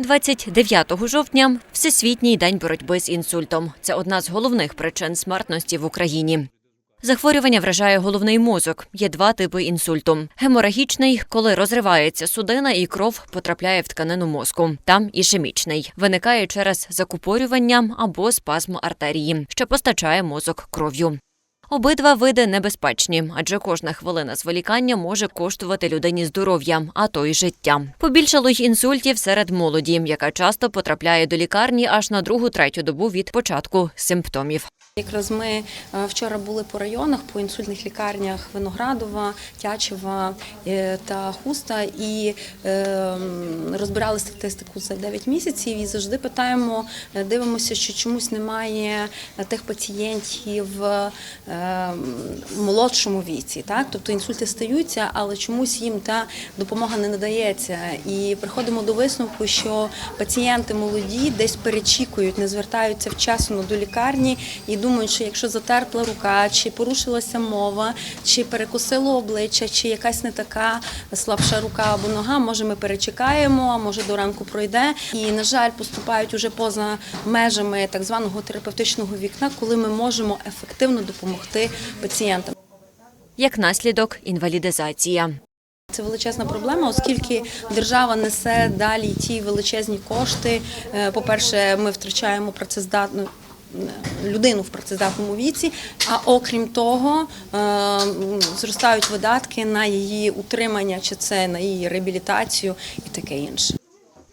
29 жовтня Всесвітній день боротьби з інсультом. Це одна з головних причин смертності в Україні. Захворювання вражає головний мозок. Є два типи інсульту: геморагічний, коли розривається судина і кров потрапляє в тканину мозку. Там ішемічний виникає через закупорювання або спазм артерії, що постачає мозок кров'ю. Обидва види небезпечні, адже кожна хвилина зволікання може коштувати людині здоров'я, а то й життя. Побільшало й інсультів серед молоді, яка часто потрапляє до лікарні аж на другу-третю добу від початку симптомів. Якраз ми е, вчора були по районах, по інсультних лікарнях Виноградова, Тячева е, та Хуста і е, розбирали статистику за 9 місяців і завжди питаємо, дивимося, що чомусь немає тих пацієнтів молодшому віці. Так? Тобто інсульти стаються, але чомусь їм та допомога не надається. І приходимо до висновку, що пацієнти молоді десь перечікують, не звертаються вчасно до лікарні і думають, що якщо затерпла рука, чи порушилася мова, чи перекосило обличчя, чи якась не така слабша рука або нога, може ми перечекаємо, а може до ранку пройде. І, на жаль, поступають уже поза межами так званого терапевтичного вікна, коли ми можемо ефективно допомогти пацієнтам. Як наслідок інвалідизація. Це величезна проблема, оскільки держава несе далі ті величезні кошти. Е, По-перше, ми втрачаємо працездатну людину в працездатному віці. А окрім того, е, зростають видатки на її утримання, чи це на її реабілітацію і таке інше.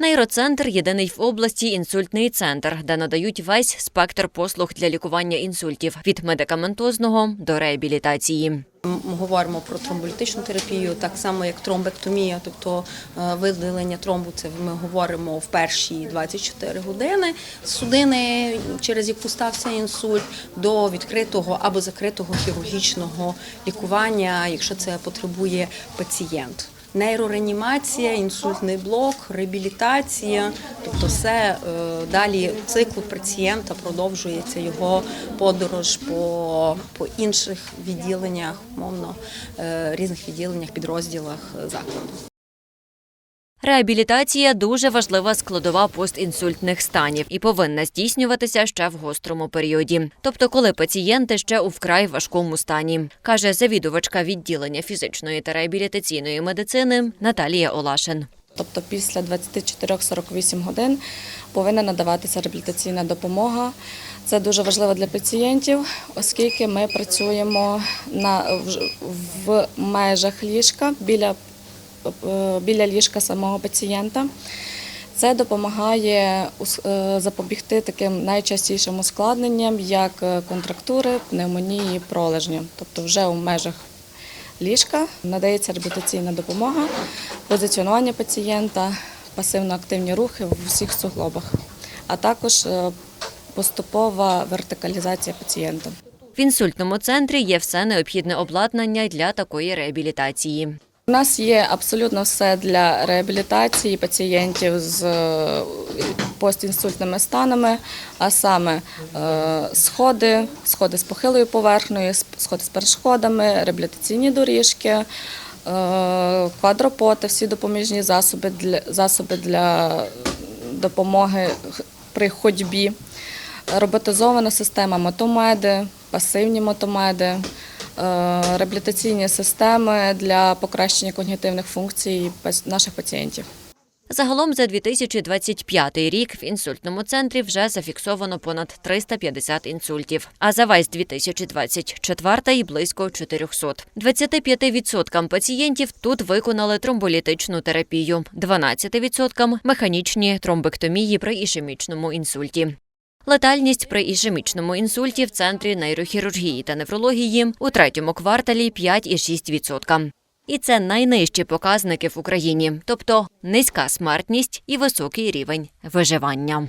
Нейроцентр єдиний в області інсультний центр, де надають весь спектр послуг для лікування інсультів від медикаментозного до реабілітації. Ми говоримо про тромболітичну терапію, так само як тромбектомія, тобто е, видалення тромбу. Це ми говоримо в перші 24 години з судини, через яку стався інсульт, до відкритого або закритого хірургічного лікування, якщо це потребує пацієнт. Нейрореанімація, інсультний блок, реабілітація, тобто все е, далі цикл пацієнта продовжується його подорож по, по інших відділеннях, мовно е, різних відділеннях, підрозділах закладу. Реабілітація дуже важлива складова постінсультних станів і повинна здійснюватися ще в гострому періоді, тобто коли пацієнти ще у вкрай важкому стані, каже завідувачка відділення фізичної та реабілітаційної медицини Наталія Олашин. Тобто після 24-48 годин повинна надаватися реабілітаційна допомога. Це дуже важливо для пацієнтів, оскільки ми працюємо на, в, межах ліжка біля, біля ліжка самого пацієнта. Це допомагає е, запобігти таким найчастішим ускладненням, як е, контрактури, пневмонії, пролежні. Тобто вже у межах ліжка надається реабілітаційна допомога, позиціонування пацієнта, пасивно-активні рухи в усіх суглобах, а також е, поступова вертикалізація пацієнта. В інсультному центрі є все необхідне обладнання для такої реабілітації. У нас є абсолютно все для реабілітації пацієнтів з е, постінсультними станами, а саме е, сходи, сходи з похилою поверхнею, сходи з перешкодами, реабілітаційні доріжки, е, квадропоти, всі допоміжні засоби для, засоби для допомоги при ходьбі, роботизована система мотомеди, пасивні мотомеди, реабілітаційні системи для покращення когнітивних функцій наших пацієнтів. Загалом за 2025 рік в інсультному центрі вже зафіксовано понад 350 інсультів, а за весь 2024 – близько 400. 25% пацієнтів тут виконали тромболітичну терапію, 12% – механічні тромбектомії при ішемічному інсульті. Летальність при ішемічному інсульті в центрі нейрохірургії та неврології у третьому кварталі 5,6%. І це найнижчі показники в Україні, тобто низька смертність і високий рівень виживання.